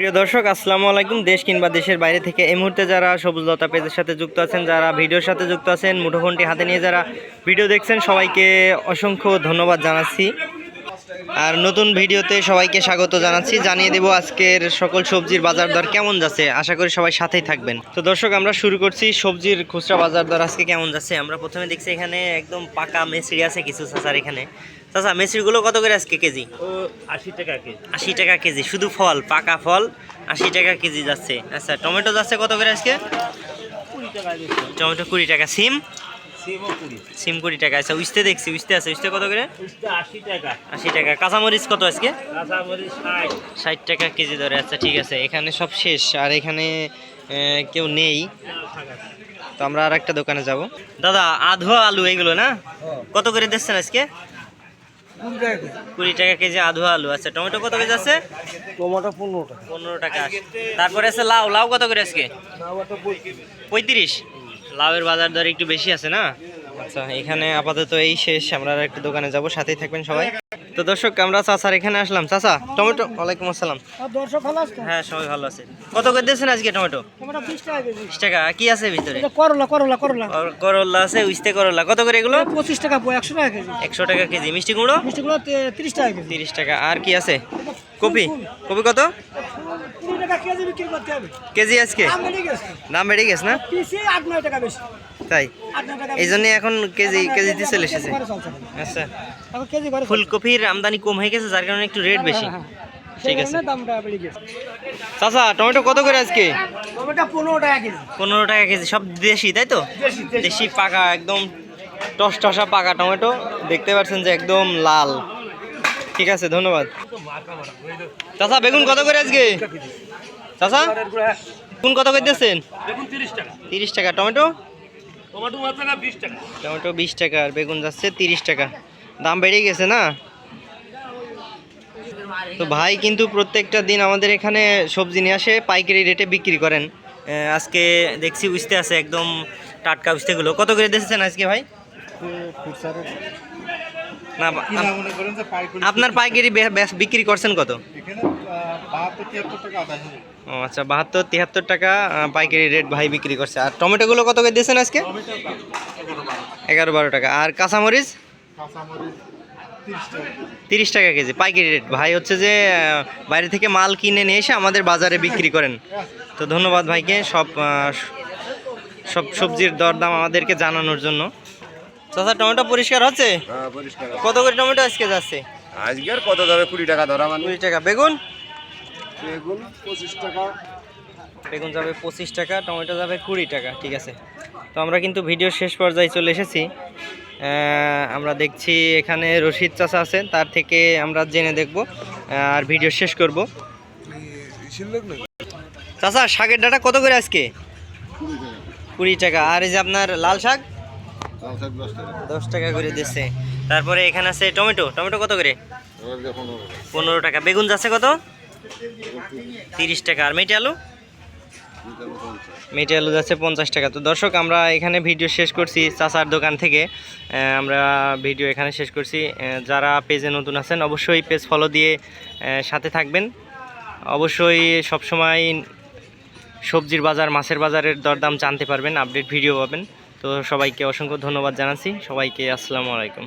প্রিয় দর্শক, আসসালামু আলাইকুম। দেশ কিংবা দেশের বাইরে থেকে এই মুহূর্তে যারা সবুজ লতা পেজের সাথে যুক্ত আছেন, যারা ভিডিওর সাথে যুক্ত আছেন, মুঠোফোনটি হাতে নিয়ে যারা ভিডিও দেখছেন, সবাইকে অসংখ্য ধন্যবাদ জানাচ্ছি। আর নতুন ভিডিওতে সবাইকে স্বাগত জানাচ্ছি। জানিয়ে দেব আজকের সকল সবজির বাজার দর কেমন যাচ্ছে? আশা করি সবাই সাথেই থাকবেন। তো দর্শক, আমরা শুরু করছি সবজির খুচরা বাজার দর আজকে কেমন যাচ্ছে? আমরা প্রথমে দেখছি এখানে একদম পাকা মেসরি আছে কিছু চাচার এখানে। চাচা মেসরিগুলো কত করে আজকে কেজি? আশি টাকা কেজি। আশি টাকা কেজি শুধু ফল পাকা ফল আশি টাকা কেজি যাচ্ছে। আচ্ছা টমেটো যাচ্ছে কত করে আজকে? টমেটো কুড়ি টাকা সিম? সিম কুড়ি টাকা আচ্ছা উস্তে দেখছি উস্তে আছে উস্তে কত করে? আশি টাকা। কাঁচামরিচ কত আজকে? ষাট। টাকা কেজি ধরে আচ্ছা ঠিক আছে এখানে সব শেষ আর এখানে কেউ নেই। তো আমরা আর একটা দোকানে যাব। দাদা আধো আলু এইগুলো না? কত করে দিচ্ছেন আজকে? কুড়ি টাকা কেজি আধু আলু। আচ্ছা টমেটো কত কেজি আছে? টমেটো পনেরো টাকা। পনেরো টাকা তারপরে আছে লাউ। লাউ কত করে আজকে? পঁয়ত্রিশ। লাউয়ের বাজার দর একটু বেশি আছে না? আচ্ছা এখানে আপাতত এই শেষ। আমরা একটা দোকানে যাব। সাথেই থাকবেন সবাই। তো দর্শক আমরা চাচার এখানে আসলাম। চাচা টমেটো ওয়ালাইকুম আসসালাম। দর্শক ভালো আছে হ্যাঁ সবাই ভালো আছে। কত করে দিয়েছেন আজকে টমেটো? টমেটো বিশ টাকা কেজি। বিশ টাকা। কি আছে ভিতরে? করলা করলা করলা। করলা আছে উইস্তে করলা। কত করে এগুলো? পঁচিশ টাকা বই একশো টাকা কেজি। একশো টাকা কেজি। মিষ্টি কুমড়ো? মিষ্টিগুলো কুমড়ো টাকা কেজি। টাকা। আর কি আছে? কপি? কপি কত? টাকা কেজি বিক্রি করতে হবে। কেজি আজকে? দাম বেড়ে গেছে। না? পিসে আট নয় টাকা বেশি। তাই? এই জন্য এখন কেজি কেজিতে চলে এসেছে। আচ্ছা। ফুলকপির আমদানি কম হয়ে গেছে যার কারণে একটু রেট বেশি। হ্যাঁ, ঠিক আছে। দামটা বেড়ে গেছে। চাচা টমেটো কত করে আজকে? পনেরো টাকা কেজি। সব দেশি তাই তো? দেশি পাকা একদম টস টসা পাকা টমেটো। দেখতে পাচ্ছেন যে একদম লাল। ঠিক আছে, ধন্যবাদ। চাচা, বেগুন কত করে আজকে? চাচা, বেগুন কত করে দেখুন তিরিশ টাকা। টমেটো? টমাটো বিশ টাকা, আর বেগুন যাচ্ছে তিরিশ টাকা। দাম বেড়ে গেছে না? তো ভাই কিন্তু প্রত্যেকটা দিন আমাদের এখানে সবজি নিয়ে আসে, পাইকারি রেটে বিক্রি করেন। আজকে দেখছি উস্তে আছে একদম টাটকা উস্তেগুলো। কত করে দিয়েছেন আজকে ভাই? না আপনার পাইকারি বিক্রি করছেন কত? ও আচ্ছা বাহাত্তর তিয়াত্তর টাকা পাইকারি রেট ভাই বিক্রি করছে। আর টমেটোগুলো কত করে দিয়েছেন আজকে? এগারো বারো টাকা। আর কাঁচামরিচ? তিরিশ টাকা কেজি। পাইকারি রেট। ভাই হচ্ছে যে বাইরে থেকে মাল কিনে নিয়ে এসে আমাদের বাজারে বিক্রি করেন। তো ধন্যবাদ ভাইকে সব সব সবজির দরদাম আমাদেরকে জানানোর জন্য। চাচা টমেটো পরিষ্কার হচ্ছে হ্যাঁ কত করে টমেটো আজকে যাচ্ছে? আজকের কত যাবে? কুড়ি টাকা ধরা মানে। কুড়ি টাকা। বেগুন? বেগুন পঁচিশ টাকা। বেগুন যাবে পঁচিশ টাকা টমেটো যাবে কুড়ি টাকা ঠিক আছে। তো আমরা কিন্তু ভিডিও শেষ পর্যায়ে চলে এসেছি। আমরা দেখছি এখানে রশিদ চাচা আছে তার থেকে আমরা জেনে দেখব আর ভিডিও শেষ করব। চাচা শাকের ডাটা কত করে আজকে? কুড়ি টাকা। আর এই যে আপনার লাল শাক? দশ টাকা করে দিচ্ছে তারপরে এখানে আছে টমেটো। টমেটো কত করে? পনেরো টাকা। বেগুন যাচ্ছে কত? তিরিশ টাকা। আর মেটে আলু? মেটে আলু যাচ্ছে পঞ্চাশ টাকা। তো দর্শক, আমরা এখানে ভিডিও শেষ করছি চাচার দোকান থেকে। আমরা ভিডিও এখানে শেষ করছি। যারা পেজে নতুন আছেন, অবশ্যই পেজ ফলো দিয়ে সাথে থাকবেন। অবশ্যই সবসময় সবজির বাজার, মাছের বাজারের দরদাম জানতে পারবেন, আপডেট ভিডিও পাবেন। তো সবাইকে অসংখ্য ধন্যবাদ জানাচ্ছি। সবাইকে আসসালামু আলাইকুম।